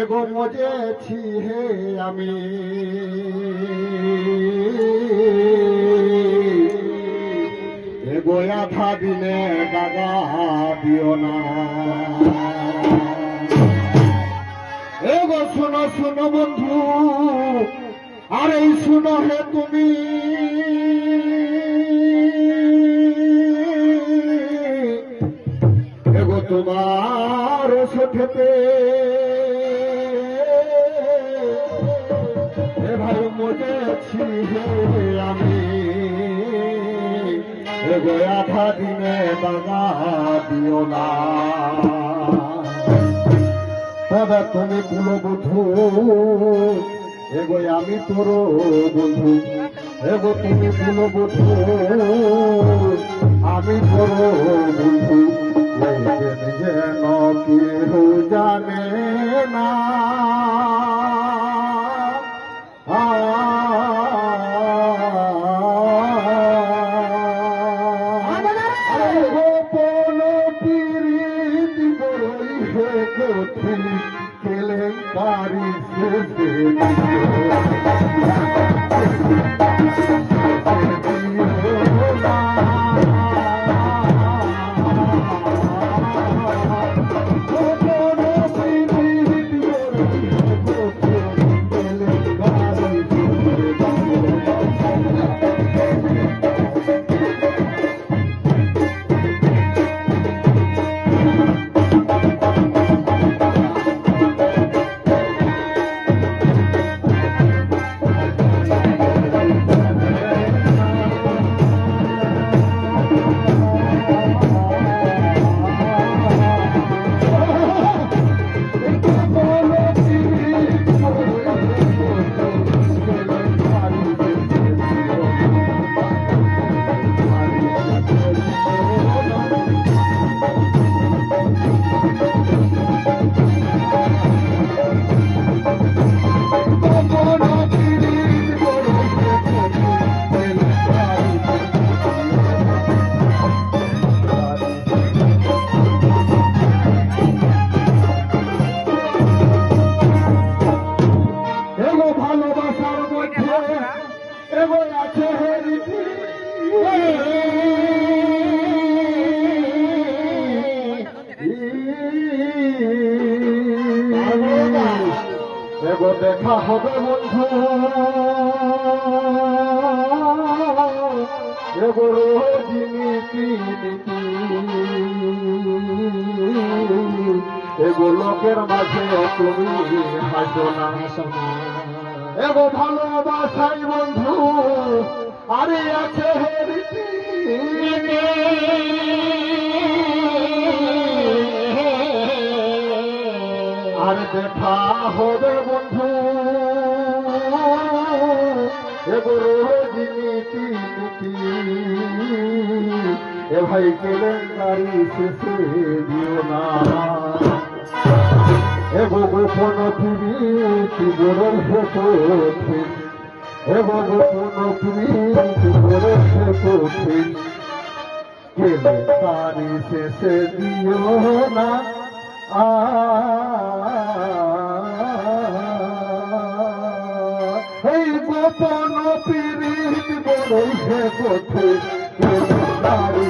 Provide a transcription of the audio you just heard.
এগো মজেছি হে আমি। এগো আধা দিনে দাগা দিও না। এগো শোনো শোনো বন্ধু, আর এই শোনো হে তুমি। এগো তোমার সঠেতে আধা দিনে বাগা দিও না। দাদা, তুমি কুলবধূ এগো আমি তোর বন্ধু। এগো তুমি কুলবধূ আমি তোর বন্ধু। যেন কেহ জানে না। কেলেঙ্কারি শেষে এগো দেখা হবে বন্ধু। এগো রোজ নীতি নীতি এগো লোকের মাঝে তুমি হাসো না। এগো ভালোবাসাই বন্ধু, আরে আছে হেরিতি আর দেখা হবে বন্ধু। নীতি নীতি এ ভাই কেলেঙ্কারি শেষে দিও না। এগো গোপন প্রীতি গরল হতে এগো শেষে দিও না। আ বুঝে পথে তারি